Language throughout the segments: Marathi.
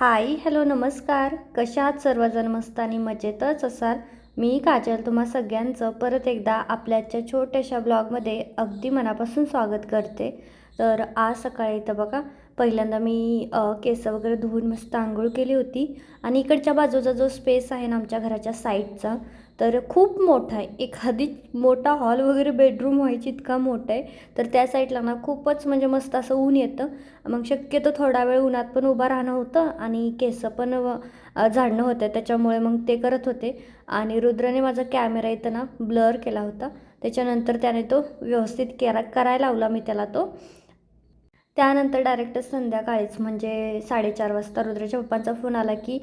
हाय हॅलो नमस्कार. कशा आहात सर्वजण? मस्त आणि मजेतच असाल? मी काजल तुम्हा सगळ्यांचं परत एकदा आपल्याच्या छोट्याशा ब्लॉगमध्ये अगदी मनापासून स्वागत करते. तर आज सकाळी इथं बघा पहिल्यांदा मी केसं केस वगैरे धुवून मस्त आंघोळ केली होती. आणि इकडच्या बाजूचा जो स्पेस आहे ना आमच्या घराच्या साईडचा तर खूप मोठा आहे. एखादी मोठा हॉल वगैरे बेडरूम व्हायची इतका मोठा आहे. तर त्या साईडला ना खूपच म्हणजे मस्त असं ऊन येतं. मग शक्यतो थोडा वेळ उन्हात पण उभं राहणं होतं आणि केस पण झाडणं होतं. त्याच्यामुळे मग ते करत होते. आणि रुद्रने माझा कॅमेरा इथं ना ब्लर केला होता. त्याच्यानंतर त्याने तो व्यवस्थित केरा करायला लावला मी त्याला तो. त्यानंतर डायरेक्ट संध्याकाळीच म्हणजे साडेचार वाजता रुद्राच्या पप्पांचा फोन आला की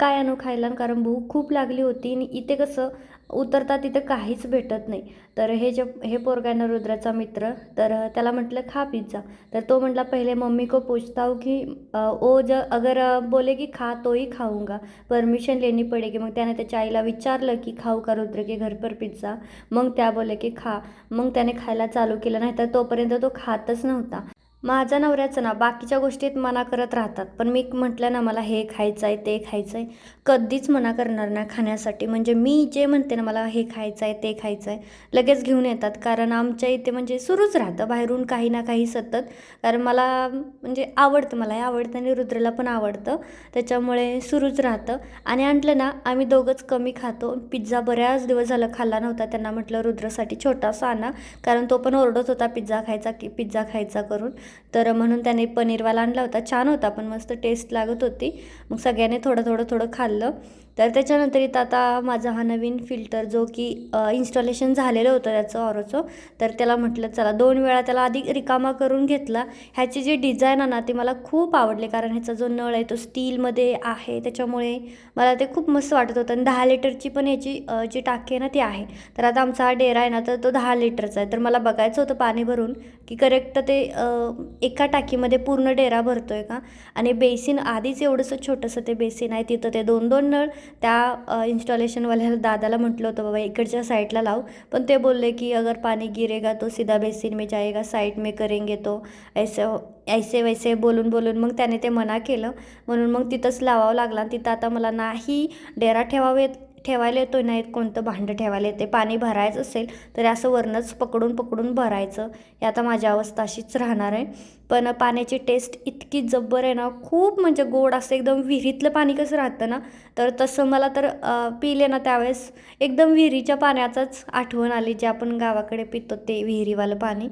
काय आणू खायला? कारण भूक खूप लागली होती आणि इथे कसं उतरता तिथं काहीच भेटत नाही. तर हे जे हे पोरगायनं रुद्राचा मित्र तर त्याला म्हटलं खा पिझ्झा तर तो म्हटला पहिले मम्मी को पूछता की ओ ज अगर बोले की खा तोही खाऊंगा. परमिशन लेनी पडेगी. मग त्याने त्याच्या आईला विचारलं की खाऊ का रुद्र की घर पर पिझ्झा मग त्या बोले की खा. मग त्याने खायला चालू केलं नाही तर तोपर्यंत तो खातच नव्हता. माझ्या नवऱ्याचं ना बाकीच्या गोष्टीत मना करत राहतात. पण मी म्हटलं ना मला हे खायचं आहे ते खायचं आहे कधीच मना करणार नाही खाण्यासाठी. म्हणजे मी जे म्हणते ना मला हे खायचं आहे ते खायचं आहे लगेच घेऊन येतात. कारण आमच्या इथे म्हणजे सुरूच राहतं. बाहेरून काही ना काही सतत. कारण मला म्हणजे आवडतं मला हे आवडतं आणि रुद्रला पण आवडतं. त्याच्यामुळे सुरूच राहतं. आणि आणलं ना आम्ही दोघंच कमी खातो. पिझ्झा बऱ्याच दिवस झालं खाल्ला नव्हता. त्यांना म्हटलं रुद्रसाठी छोटासा आणा. कारण तो पण ओरडत होता पिझ्झा खायचा की पिझ्झा खायचा करून. तर म्हणून त्याने पनीरवाला आणला होता. छान होता पण मस्त टेस्ट लागत होती. मग सगळ्यांनी थोडं थोडं थोडं खाल्लं. तर त्याच्यानंतर इथं आता माझा हा नवीन फिल्टर जो की इन्स्टॉलेशन झालेलं होतं त्याचं ऑरोचं तर त्याला म्हटलं चला दोन वेळा त्याला आधी रिकामा करून घेतला. ह्याची जी डिझाईन आहे ना ती मला खूप आवडली कारण ह्याचा जो नळ आहे तो स्टीलमध्ये आहे. त्याच्यामुळे मला ते खूप मस्त वाटत होतं. आणि दहा लिटरची पण ह्याची जी टाकी आहे ना ती आहे. तर आता आमचा हा डेरा आहे ना तर तो दहा लिटरचा आहे. तर मला बघायचं होतं पाणी भरून की करेक्ट ते एका टाकीमध्ये पूर्ण डेरा भरतो आहे का? आणि बेसिन आधीच एवढंसं छोटंसं ते बेसिन आहे तिथं ते दोन दोन नळ त्या इन्स्टॉलेशनवाल्याला दादाला म्हटलं होतं बाबा इकडच्या साईडला लाव. पण ते बोलले की अगर पाणी गिरेगा तो सीधा बेसिन में जाएगा साईड में करेंगे तो. ऐसे ऐसे वैसे बोलून बोलून मग त्याने ते मना केलं. म्हणून मग तिथंच लावावं लागला तिथं आता मला नाही डेरा ठेवावे ठेवायला येतो नाही कोणतं भांडं ठेवायला येते पाणी भरायचं असेल तर असं वरणच पकडून पकडून भरायचं. हे आता माझ्या अवस्था अशीच राहणार आहे. पण पाण्याची टेस्ट इतकी जब्बर आहे ना खूप म्हणजे गोड असं एकदम विहिरीतलं पाणी कसं राहतं ना तर तसं मला तर पिले ना त्यावेळेस एकदम विहिरीच्या पाण्याचाच आठवण आली जे आपण गावाकडे पितो ते विहिरीवालं पाणी.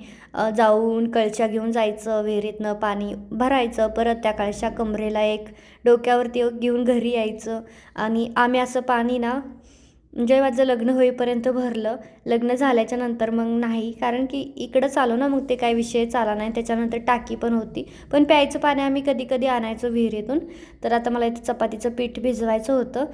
जाऊन कळशा घेऊन जायचं विहिरीतनं पाणी भरायचं परत त्या कळशा कमरेला एक डोक्यावरती घेऊन घरी यायचं. आणि आम्ही असं पाणी ना म्हणजे माझं लग्न होईपर्यंत भरलं. लग्न झाल्याच्यानंतर मग नाही. कारण की इकडंच आलो ना मग ते काही विषय चाला नाही. त्याच्यानंतर टाकी पण होती. पण प्यायचं पाणी आम्ही कधी कधी आणायचो विहिरीतून. तर आता मला इथे चपातीचं पीठ भिजवायचं होतं.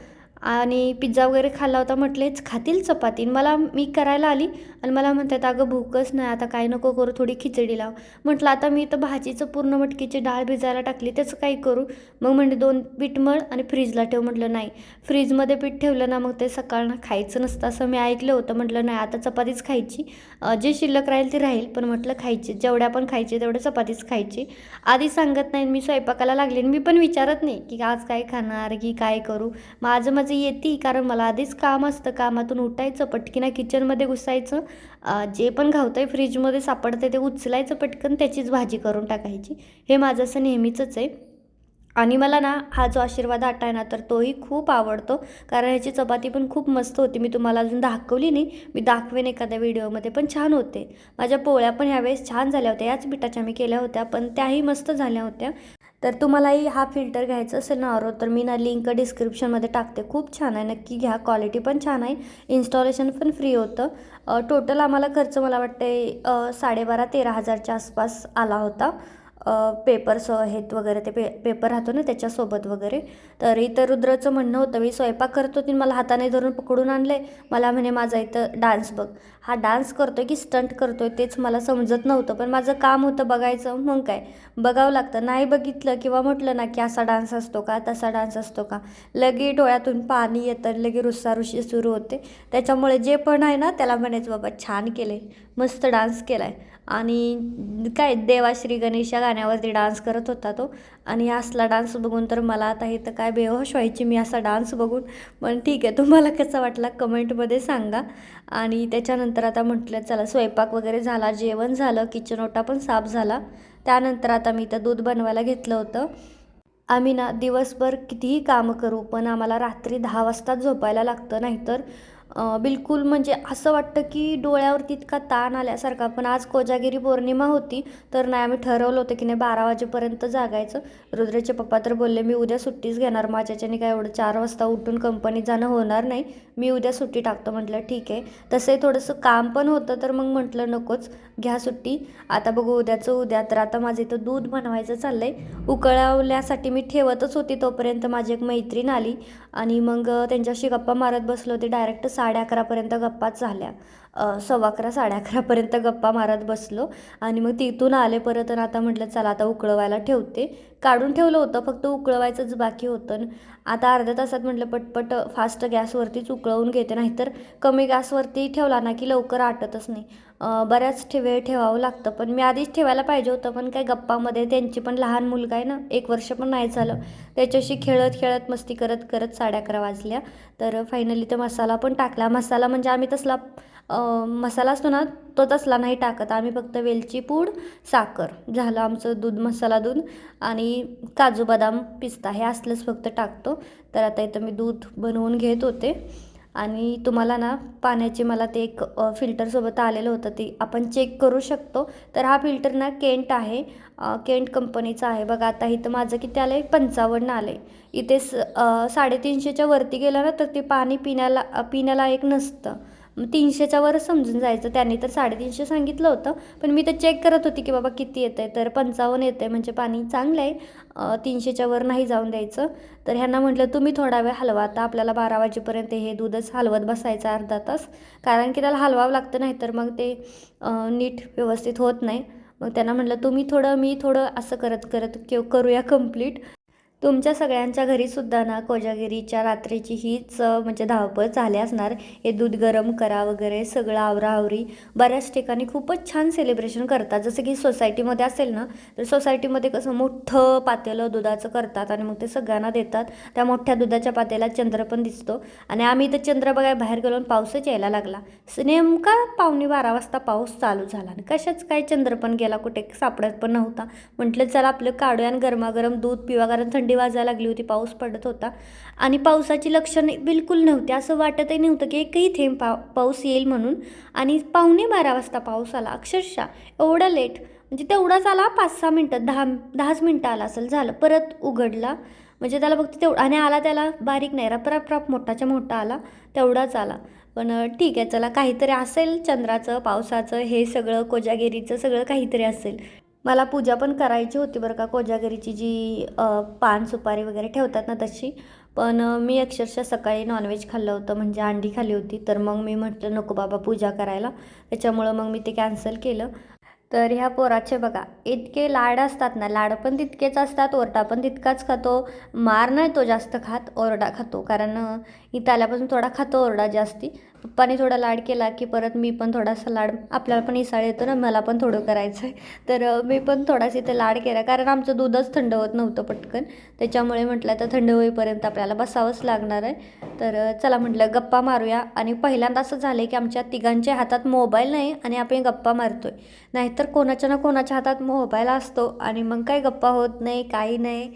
आणि पिझ्झा वगैरे खाल्ला होता म्हटलेच खातील चपाती. आणि मला मी करायला आली. आणि मला म्हणतात अगं भूकच नाही आता काय नको करू थोडी खिचडी लाव. म्हटलं आता मी तर भाजीचं पूर्ण मटकीची डाळ भिजायला टाकली त्याचं काय करू? मग म्हणजे दोन पीठ मळ आणि फ्रीजला ठेव. म्हटलं नाही फ्रीजमध्ये पीठ ठेवलं ना मग ते सकाळनं खायचं नसतं. असं मी ऐकलं होतं. म्हटलं नाही आता चपातीच खायची. जे शिल्लक राहील ते राहील पण म्हटलं खायची. जेवढ्या पण खायची तेवढ्या चपातीच खायची. आधी सांगत नाही मी स्वयंपाकाला लागले आणि मी पण विचारत नाही की आज काय खाणार की काय करू? माझं माझं येते कारण मला आधीच काम असतं. कामातून उठायचं पटकीना किचनमध्ये घुसायचं जे पण घावतंय फ्रीजमध्ये सापडते ते उचलायचं पटकन त्याचीच भाजी करून टाकायची. हे माझं असं नेहमीचंच आहे. आणि मला ना हा जो आशीर्वाद आटा आहे ना तर तोही खूप आवडतो. कारण ह्याची चपाती पण खूप मस्त होती. मी तुम्हाला अजून दाखवली नाही. मी दाखवेन एखाद्या व्हिडिओमध्ये पण छान होते. माझ्या पोळ्या पण ह्यावेळेस छान झाल्या होत्या. याच पिठाच्या मी केल्या होत्या पण त्याही मस्त झाल्या होत्या. तर तुम्हालाही हा फिल्टर घ्यायचा असेल ना ऑरो तर मी ना लिंक डिस्क्रिप्शनमध्ये टाकते. खूप छान आहे. नक्की घ्या. क्वालिटी पण छान आहे. इन्स्टॉलेशन पण फ्री होतं. टोटल आम्हाला खर्च मला वाटते साडेबारा तेरा हजारच्या आसपास आला होता. पेपर्स आहेत वगैरे ते पे पेपर राहतो ना त्याच्यासोबत वगैरे. तर इथं रुद्रचं म्हणणं होतं मी स्वयंपाक करतो होती मला हाताने धरून पकडून आणले मला म्हणे माझा इथं डान्स बघ. हा डान्स करतोय की स्टंट करतोय तेच मला समजत नव्हतं पण माझं काम होतं बघायचं. मग काय? बघावं लागतं. नाही बघितलं किंवा म्हटलं ना की असा डान्स असतो का तसा डान्स असतो का? लगे डोळ्यातून पाणी येतं लगे रुसारुशी सुरू होते. त्याच्यामुळे जे पण आहे ना त्याला म्हणायचं बाबा छान केले मस्त डान्स केला आहे आणि काय देवाश्री गणेशा या गाण्यावरती डान्स करत होता तो. आणि असला डान्स बघून तर मला आता इथं काय बेहोश व्हायची मी असा डान्स बघून. पण ठीक आहे तुम्हाला कसा वाटला कमेंटमध्ये सांगा. आणि त्याच्यानंतर आता म्हटलं चला स्वयंपाक वगैरे झाला जेवण झालं किचन ओटा पण साफ झाला. त्यानंतर आता मी इथं दूध बनवायला घेतलं होतं. आम्ही ना दिवसभर कितीही कामं करू पण आम्हाला रात्री दहा वाजता झोपायला लागतं नाहीतर बिलकुल म्हणजे असं वाटतं की डोळ्यावरती इतका ताण आल्यासारखा. पण आज कोजागिरी पौर्णिमा होती तर नाही आम्ही ठरवलं होतं की नाही बारा वाजेपर्यंत जागायचं. रुद्रेचे पप्पा तर बोलले मी उद्या सुट्टीच घेणार. माझ्याच्याने काय एवढं चार वाजता उठून कंपनीत जाणं होणार नाही. मी उद्या सुट्टी टाकतो. म्हटलं ठीक आहे. तसंही थोडंसं काम पण होतं तर मग म्हटलं नकोच. घ्या सुट्टी. आता बघू उद्याचं उद्या तर आता माझं इथं दूध बनवायचं चाललं आहे उकळवल्यासाठी मी ठेवतच होती तोपर्यंत माझी एक मैत्रीण आली. आणि मग त्यांच्याशी गप्पा मारत बसलो होते. डायरेक्ट साडे अकरापर्यंत गप्पाच झाल्या. सव्वा अकरा साडे अकरापर्यंत गप्पा मारत बसलो. आणि मग तिथून आले परत आणि आता म्हटलं चला आता उकळवायला ठेवते. काढून ठेवलं होतं फक्त उकळवायचंच बाकी होतं. आता अर्ध्या तासात म्हटलं पटपट फास्ट गॅसवरतीच उकळवून घेते नाहीतर कमी गॅसवरती ठेवला ना की लवकर आटतच नाही. बऱ्याच ठे वेळ ठेवावं लागतं. पण मी आधीच ठेवायला पाहिजे होतं पण काय गप्पामध्ये त्यांची पण लहान मुलगा आहे ना एक वर्ष पण नाही झालं. त्याच्याशी खेळत खेळत मस्ती करत करत साडे अकरा वाजल्या. तर फायनली तर मसाला पण टाकला. मसाला म्हणजे आम्ही तसला मसाला असतो ना तो तसला नाही टाकत. आम्ही फक्त वेलची पूड साखर झालं आमचं दूध मसाला दूध आणि काजू बदाम पिस्ता. हे असलंच फक्त टाकतो. तर आता इथं मी दूध बनवून घेत होते. आणि तुम्हाला ना पाण्याचे मला ते एक फिल्टरसोबत आलेलं होतं ते आपण चेक करू शकतो. तर हा फिल्टर ना केंट आहे. केंट कंपनीचा आहे. बघा आता इथं माझं किती आलं आहे पंचावन्न आलं आहे इथे स साडेतीनशेच्या वरती गेलं ना तर ते पाणी पिण्याला पिण्यालायक पिण्याला एक नसतं. मग तीनशेच्या वर समजून जायचं. त्यांनी तर साडेतीनशे सांगितलं होतं. पण मी तर चेक करत होती की बाबा किती येतं आहे तर पंचावन्न येतं आहे म्हणजे पाणी चांगलं आहे. तीनशेच्या वर नाही जाऊन द्यायचं. तर ह्यांना म्हटलं तुम्ही थोडा वेळ हलवा. आता आपल्याला बारा वाजेपर्यंत हे दूधच हलवत बसायचं अर्धा तास. कारण की त्याला हलवावं लागतं नाही तर मग ते नीट व्यवस्थित होत नाही. मग त्यांना म्हटलं तुम्ही थोडं मी थोडं असं करत करत के करूया कंप्लीट तुमच्या सगळ्यांच्या घरीसुद्धा ना कोजागिरीच्या रात्रीची हीच म्हणजे धावपळ झाली असणार. हे दूध गरम करा वगैरे सगळं आवराआवरी. बऱ्याच ठिकाणी खूपच छान सेलिब्रेशन करतात. जसं की सोसायटीमध्ये असेल ना तर सोसायटीमध्ये कसं मोठं पातेलं दुधाचं करतात आणि मग ते सगळ्यांना देतात. त्या मोठ्या दुधाच्या पातेला चंद्र पण दिसतो. आणि आम्ही तर चंद्र बघाय बाहेर गेलो आणि पाऊसच यायला लागला. नेमका पावणे बारा वाजता पाऊस चालू झाला आणि कशाच काय चंद्र पण गेला कुठे सापडत पण नव्हता. म्हटलं चला आपलं काढूया आणि गरमागरम दूध पिवा कारण थंडी वाजायला लागली होती पाऊस पडत होता. आणि पावसाची लक्षणं बिलकुल नव्हती. असं वाटतही नव्हतं की एकही थेंब पा पाऊस येईल म्हणून. आणि पावणे बारा वाजता पाऊस आला. अक्षरशः एवढा लेट म्हणजे तेवढाच आला पाच सहा मिनटं दहा दहाच मिनटं आला असेल झालं. परत उघडला. म्हणजे त्याला फक्त तेवढं आणि आला त्याला बारीक नाही रप रप मोठाच्या मोठा आला तेवढाच आला. पण ठीक आहे चला काहीतरी असेल चंद्राचं पावसाचं हे सगळं कोजागिरीचं सगळं काहीतरी असेल. मला पूजा पण करायची होती बरं का. कोजागिरीची जी पान सुपारी वगैरे ठेवतात ना तशी. पण मी अक्षरशः सकाळी नॉनव्हेज खाल्लं होतं म्हणजे अंडी खाली होती. तर मग मी म्हटलं नको बाबा पूजा करायला. त्याच्यामुळं मग मी ते कॅन्सल केलं. तर ह्या पोराचे बघा इतके लाड असतात ना लाड पण तितकेच असतात ओरडा पण तितकाच खातो. मार नाही तो जास्त खात ओरडा खातो. कारण इथं आल्यापासून थोडा खातो ओरडा जास्ती. पप्पाने थोडा लाड केला की परत मी पण थोडासा लाड आपल्याला पण इसाळ येतो ना मला पण थोडं करायचं आहे तर मी पण थोडासा इथे लाड केला कारण आमचं दूधच थंड होत नव्हतं पटकन. त्याच्यामुळे म्हटलं तर थंड होईपर्यंत आपल्याला बसावंच लागणार आहे. तर चला म्हटलं गप्पा मारूया. आणि पहिल्यांदा असं झालं की आमच्या तिघांच्या हातात मोबाईल नाही आणि आपण गप्पा मारतो आहे नाहीतर कोणाच्या ना कोणाच्या हातात मोबाईल असतो आणि मग काय गप्पा होत नाही काही नाही.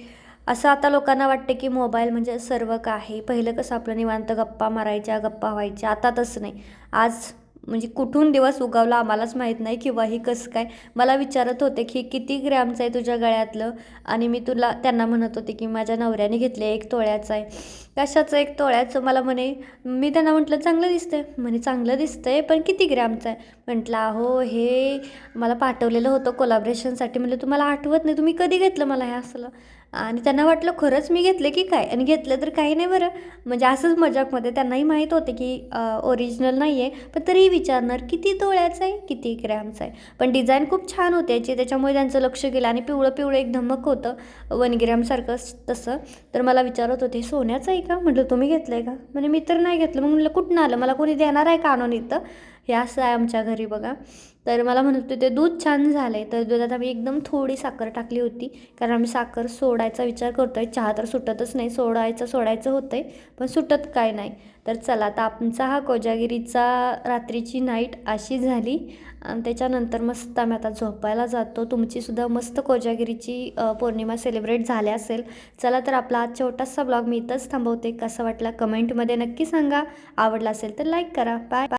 असं आता लोकांना वाटतं की मोबाईल म्हणजे सर्व काही पहिलं कसं आपलं निवांत गप्पा मारायच्या गप्पा व्हायच्या. आता तसं नाही. आज म्हणजे कुठून दिवस उगवला आम्हालाच माहीत नाही किंवा ही कसं काय. मला विचारत होते की किती ग्रॅमचं आहे तुझ्या गळ्यातलं? आणि मी तुला त्यांना म्हणत होते की माझ्या नवऱ्याने घेतले एक तोळ्याचं आहे. कशाचं एक तोळ्याचं? मला म्हणे मी त्यांना म्हटलं चांगलं दिसतंय. म्हणे चांगलं दिसतंय पण किती ग्रॅमचं आहे? म्हटलं अहो हे मला पाठवलेलं होतं कोलाब्रेशनसाठी म्हटलं तुम्हाला आठवत नाही तुम्ही कधी घेतलं मला हे असलं? आणि त्यांना वाटलं खरंच मी घेतलं की काय? आणि घेतलं तर काही नाही बरं. म्हणजे असंच मजाकमध्ये त्यांनाही माहीत होते की ओरिजिनल नाही आहे पण तरीही विचारणार किती तोळ्याचं आहे? किती ग्रॅमचं आहे? पण डिझाईन खूप छान होते याची. त्याच्यामुळे त्यांचं लक्ष गेलं आणि पिवळं पिवळं एक धमक होतं वन ग्रॅमसारखं तसं. तर मला विचारत होते सोन्याचं आहे का? म्हटलं तुम्ही घेतलं आहे का? म्हणजे मी तर नाही घेतलं. मग म्हटलं कुठनं आलं? मला कोणी देणार आहे का आणून इथं? हे असं आहे आमच्या घरी बघा. तर मला म्हणत होते ते दूध छान झालं आहे तर दुधात आम्ही एकदम थोडी साखर टाकली होती. कारण आम्ही साखर सोडायचा विचार करतो आहे चहा तर सुटतच नाही सोडायचं सोडायचं होतं आहे पण सुटत काय नाही. तर चला आता आमचा हा कोजागिरीचा रात्रीची नाईट अशी झाली. आणि त्याच्यानंतर मस्त आम्ही आता झोपायला जातो. तुमचीसुद्धा मस्त कोजागिरीची पौर्णिमा सेलिब्रेट झाली असेल. चला तर आपला आज छोटासा ब्लॉग मी इथंच थांबवते. कसा वाटला कमेंटमध्ये नक्की सांगा. आवडला असेल तर लाईक करा. बाय